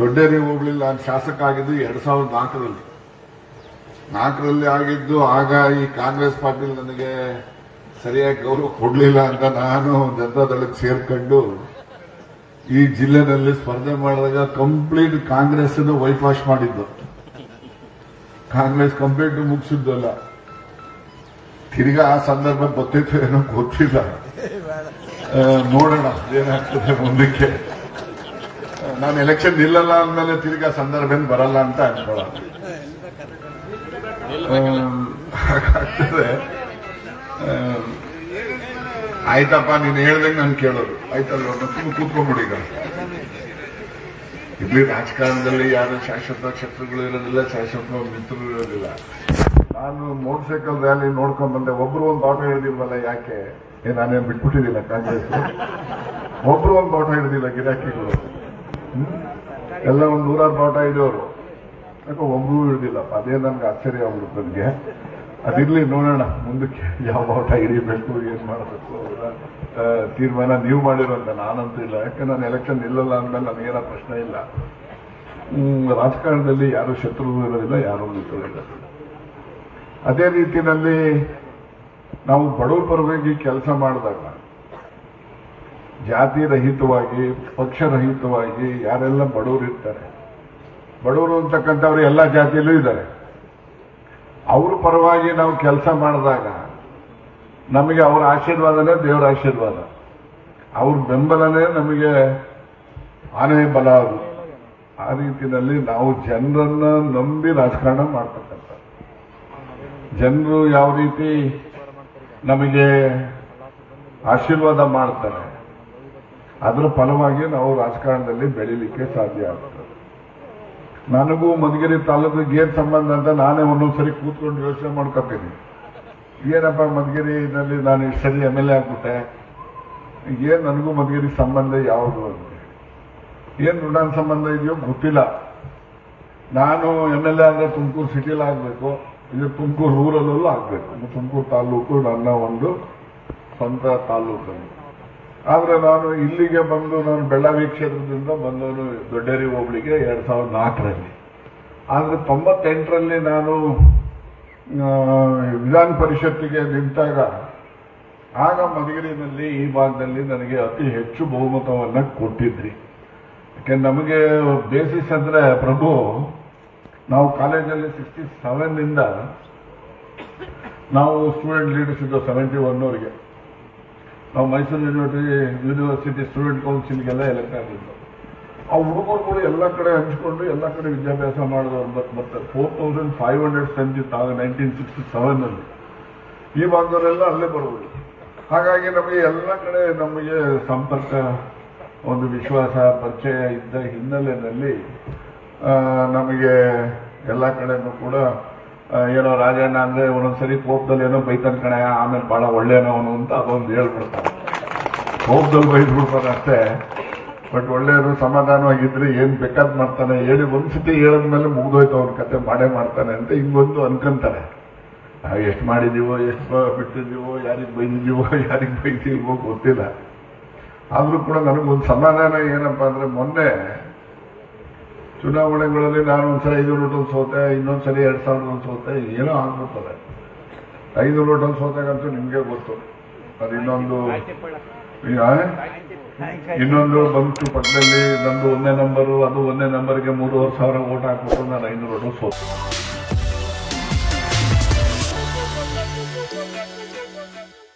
ದೊಡ್ಡೇರಿ ಹೋಗ್ಲಿಲ್ಲ ನಾನು ಶಾಸಕ ಆಗಿದ್ದು ಎರಡ್ ಸಾವಿರದ ನಾಲ್ಕರಲ್ಲಿ. ನಾಲ್ಕರಲ್ಲಿ ಆಗಿದ್ದು ಆಗ ಈ ಕಾಂಗ್ರೆಸ್ ಪಾರ್ಟಿ ನನಗೆ ಸರಿಯಾಗಿ ಗೌರವ ಕೊಡ್ಲಿಲ್ಲ ಅಂತ ನಾನು ಜನತಾದಳಕ್ಕೆ ಸೇರ್ಕೊಂಡು ಈ ಜಿಲ್ಲೆನಲ್ಲಿ ಸ್ಪರ್ಧೆ ಮಾಡಿದಾಗ ಕಂಪ್ಲೀಟ್ ಕಾಂಗ್ರೆಸ್ ವೈಟ್ ವಾಶ್ ಮಾಡಿದ್ದು. ಕಾಂಗ್ರೆಸ್ ಕಂಪ್ಲೀಟ್ ಮುಗಿಸಿದ್ದಲ್ಲ ತಿರ್ಗಾ ಆ ಸಂದರ್ಭ ಗೊತ್ತಿತ್ತು ಏನೋ ಗೊತ್ತಿಲ್ಲ. ನೋಡೋಣ ಏನಾಗ್ತದೆ ಮುಂದಕ್ಕೆ. ನಾನು ಎಲೆಕ್ಷನ್ ನಿಲ್ಲಲ್ಲ ಅಂದಮೇಲೆ ತಿರ್ಗಾ ಸಂದರ್ಭ ಬರಲ್ಲ ಅಂತ ಅನ್ಕೊಳ್ಳೆ ಆಯ್ತಪ್ಪ, ನೀನು ಹೇಳ್ದಂಗೆ ನಾನು ಕೇಳೋದು. ಆಯ್ತಲ್ಲ ತುಂಬ ಕೂತ್ಕೊಂಡ್ಬಿಡಿ ಇಲ್ಲಿ ರಾಜಕಾರಣದಲ್ಲಿ ಯಾರು ಶಾಶ್ವತ ಶತ್ರುಗಳು ಇರೋದಿಲ್ಲ, ಶಾಶ್ವತ ಮಿತ್ರರು ಇರೋದಿಲ್ಲ. ನಾನು ಮೋಟರ್ ಸೈಕಲ್ ರ್ಯಾಲಿ ನೋಡ್ಕೊಂಡ್ ಬಂದೆ. ಒಬ್ರು ಒಂದು ಆಟೋ ಹಿಡಿದಿಲ್ವಲ್ಲ ಯಾಕೆ? ನಾನೇನ್ ಬಿಟ್ಬಿಟ್ಟಿದ್ದಿಲ್ಲ ಕಾಂಗ್ರೆಸ್ ಒಬ್ರು ಒಂದು ಆಟೋ ಹಿಡಿದಿಲ್ಲ ಗಿರಾಕಿಗಳು? ಎಲ್ಲ ಒಂದು ನೂರಾರು ಆಟೋ ಇದೆಯವರು ಯಾಕೆ ಒಬ್ರು ಇಳಿದಿಲ್ಲಪ್ಪ ಅದೇ ನನ್ಗೆ ಆಶ್ಚರ್ಯ ಆಗ್ಬಿಡುತ್ತೆ ನನಗೆ ಅದಿರ್ಲಿ ನೋಡೋಣ. ಮುಂದಕ್ಕೆ ಯಾವ ಬಾಟ ಹಿಡಿಬೇಕು, ಏನ್ ಮಾಡಬೇಕು ತೀರ್ಮಾನ ನೀವು ಮಾಡಿರೋಂತ. ನಾನಂತೂ ಇಲ್ಲ. ಯಾಕೆ ನಾನು ಎಲೆಕ್ಷನ್ ನಿಲ್ಲಲ್ಲ ಅಂದ್ಮೇಲೆ ನನಗೇನ ಪ್ರಶ್ನೆ ಇಲ್ಲ. ರಾಜಕಾರಣದಲ್ಲಿ ಯಾರು ಶತ್ರು ಇರೋದಿಲ್ಲ, ಯಾರು ಇಲ್ಲ ಅದೇ ರೀತಿಯಲ್ಲಿ ನಾವು ಬಡವರ ಪರವಾಗಿ ಕೆಲಸ ಮಾಡಿದಾಗ ಜಾತಿ ರಹಿತವಾಗಿ ಪಕ್ಷ ರಹಿತವಾಗಿ ಯಾರೆಲ್ಲ ಬಡವರು ಇರ್ತಾರೆ. ಬಡವರು ಅಂತಕ್ಕಂಥವ್ರು ಎಲ್ಲ ಜಾತಿಯಲ್ಲೂ ಇದ್ದಾರೆ. ಅವ್ರ ಪರವಾಗಿ ನಾವು ಕೆಲಸ ಮಾಡಿದಾಗ ನಮಗೆ ಅವರ ಆಶೀರ್ವಾದನೇ ದೇವರ ಆಶೀರ್ವಾದ. ಅವ್ರ ಬೆಂಬಲನೇ ನಮಗೆ ಆನೆ ಬಲ ಅದು. ಆ ರೀತಿಯಲ್ಲಿ ನಾವು ಜನರನ್ನ ನಂಬಿ ರಾಜಕಾರಣ ಮಾಡ್ತಕ್ಕಂಥ ಜನರು ಯಾವ ರೀತಿ ನಮಗೆ ಆಶೀರ್ವಾದ ಮಾಡ್ತಾರೆ ಅದರ ಫಲವಾಗಿ ನಾವು ರಾಜಕಾರಣದಲ್ಲಿ ಬೆಳೀಲಿಕ್ಕೆ ಸಾಧ್ಯ ಆಗ್ತದೆ. ನನಗೂ ಮಧುಗಿರಿ ತಾಲೂಕು ಗೇರ್ ಸಂಬಂಧ ಅಂತ ನಾನೇ ಒಂದೊಂದ್ಸರಿ ಕೂತ್ಕೊಂಡು ಯೋಚನೆ ಮಾಡ್ಕೊತೀನಿ. ಏನಪ್ಪ ಮಧುಗಿರಿನಲ್ಲಿ ನಾನು ಇಷ್ಟು ಸರಿ ಎಂ ಎಲ್ ಎ ಆಗ್ಬಿಟ್ಟೆ? ಏನು ನನಗೂ ಮಧುಗಿರಿ ಸಂಬಂಧ ಯಾವುದು ಅಂತ? ಏನು ಋಣ ಸಂಬಂಧ ಇದೆಯೋ ಗೊತ್ತಿಲ್ಲ. ನಾನು ಎಂ ಎಲ್ ಎ ಆದರೆ ತುಮಕೂರು ಸಿಟಿಲಿ ಆಗಬೇಕು. ಇದು ತುಮಕೂರು ರೂರಲ್ಲೂ ಆಗಬೇಕು. ತುಮಕೂರು ತಾಲೂಕು ನನ್ನ ಒಂದು ಸ್ವಂತ ತಾಲೂಕು ಆದ್ರೆ ನಾನು ಇಲ್ಲಿಗೆ ಬಂದು ನಾನು ಬೆಳ್ಳಾವಿ ಕ್ಷೇತ್ರದಿಂದ ಬಂದವನು ದೊಡ್ಡೇರಿ ಹೋಬಳಿಗೆ ಎರಡ್ ಸಾವಿರದ ನಾಲ್ಕರಲ್ಲಿ. ಆದ್ರೆ ತೊಂಬತ್ತೆಂಟರಲ್ಲಿ ನಾನು ವಿಧಾನ ಪರಿಷತ್ತಿಗೆ ನಿಂತಾಗ, ಆಗ ಮಧುಗಿರಿನಲ್ಲಿ ಈ ಭಾಗದಲ್ಲಿ ನನಗೆ ಅತಿ ಹೆಚ್ಚು ಬಹುಮತವನ್ನ ಕೊಟ್ಟಿದ್ರಿ. ಯಾಕೆ ನಮಗೆ ಬೇಸಿಸ್ ಅಂದ್ರೆ ಪ್ರಭು, ನಾವು ಕಾಲೇಜಲ್ಲಿ ಸಿಕ್ಸ್ಟಿ ಸೆವೆನ್ ಇಂದ ನಾವು ಸ್ಟೂಡೆಂಟ್ ಲೀಡರ್ಸ್ ಇದ್ದೋ ಸೆವೆಂಟಿ ಒನ್ವರೆಗೆ ನಾವು ಮೈಸೂರು ಯೂನಿವರ್ಸಿಟಿ ಯೂನಿವರ್ಸಿಟಿ ಸ್ಟೂಡೆಂಟ್ ಕೌನ್ಸಿಲ್ಗೆಲ್ಲ ಎಲೆಕ್ಟ್ ಆಗಿದ್ದು ಆ ಹುಡುಗರುಗಳು ಎಲ್ಲ ಕಡೆ ಹಂಚಿಕೊಂಡು ಎಲ್ಲ ಕಡೆ ವಿದ್ಯಾಭ್ಯಾಸ ಮಾಡಿದವರು ಮತ್ತೆ ಮತ್ತೆ four thousand five hundred strength ಇತ್ತು ಆಗ ನೈನ್ಟೀನ್ ಸಿಕ್ಸ್ಟಿ ಸೆವೆನ್ ಅಲ್ಲಿ. ಈ ಭಾಗದವರೆಲ್ಲ ಅಲ್ಲೇ ಬರುವುದು. ಹಾಗಾಗಿ ನಮಗೆ ಎಲ್ಲ ಕಡೆ ನಮಗೆ ಸಂಪರ್ಕ, ಒಂದು ವಿಶ್ವಾಸ, ಪರಿಚಯ ಇದ್ದ ಹಿನ್ನೆಲೆಯಲ್ಲಿ ನಮಗೆ ಎಲ್ಲ ಕಡೆನೂ ಕೂಡ ಏನೋ ರಾಜಣ್ಣ ಅಂದ್ರೆ ಒಂದೊಂದ್ಸರಿ ಕೋಪದಲ್ಲಿ ಏನೋ ಬೈತಾನ ಕಣೆ, ಆಮೇಲೆ ಬಹಳ ಒಳ್ಳೆಯವನು ಅಂತ ಅದೊಂದು ಹೇಳ್ಬಿಡ್ತಾರೆ ಕೋಪದಲ್ಲಿ ಬೈದ್ಬಿಡ್ತಾರೆ ಅಷ್ಟೇ. ಬಟ್ ಒಳ್ಳೆಯವರು ಸಮಾಧಾನವಾಗಿದ್ರೆ ಏನ್ ಬೇಕಾದ್ ಮಾಡ್ತಾನೆ. ಹೇಳಿ ಒಂದ್ಸತಿ ಹೇಳದ್ಮೇಲೆ ಮುಗ್ದೋಯ್ತು ಅವ್ರ ಕತೆ, ಮಾಡೇ ಮಾಡ್ತಾನೆ ಅಂತ ಹಿಂಗೊಂದು ಅನ್ಕಂತಾರೆ ಎಷ್ಟು ಮಾಡಿದೀವೋ, ಎಷ್ಟು ಬಿಟ್ಟಿದೀವೋ, ಯಾರಿಗೆ ಬೈದಿದೀವೋ, ಯಾರಿಗೆ ಬೈದಿಲ್ವೋ ಗೊತ್ತಿಲ್ಲ. ಆದ್ರೂ ಕೂಡ ನನಗೊಂದು ಸಮಾಧಾನ ಏನಪ್ಪಾ ಅಂದ್ರೆ ಮೊನ್ನೆ ಚುನಾವಣೆಗಳಲ್ಲಿ ನಾನು ಒಂದ್ಸಲ ಐದು ಲೋಟಲ್ ಸೋತೆ, ಇನ್ನೊಂದ್ಸಲಿ ಎರಡ್ ಸಾವಿರದ ಒಂದು ಸೋತೆ ಏನೋ ಆಗ್ಬಿಡ್ತದೆ. ಐದು ಲೋಟಲ್ ಸೋತಾಗಂತೂ ನಿಮ್ಗೆ ಗೊತ್ತು. ಅದು ಇನ್ನೊಂದು? ಇನ್ನೊಂದು ಬಂತು ಪಕ್ಕದಲ್ಲಿ, ನಂದು ಒಂದೇ ನಂಬರು ಅದು ಒಂದೇ ನಂಬರ್ಗೆ ಮೂರುವರೆ ಸಾವಿರ ಓಟ್ ಹಾಕ್ಬಿಟ್ಟು ನಾನು ಐನೂರು ಓಟು ಸೋತೆ.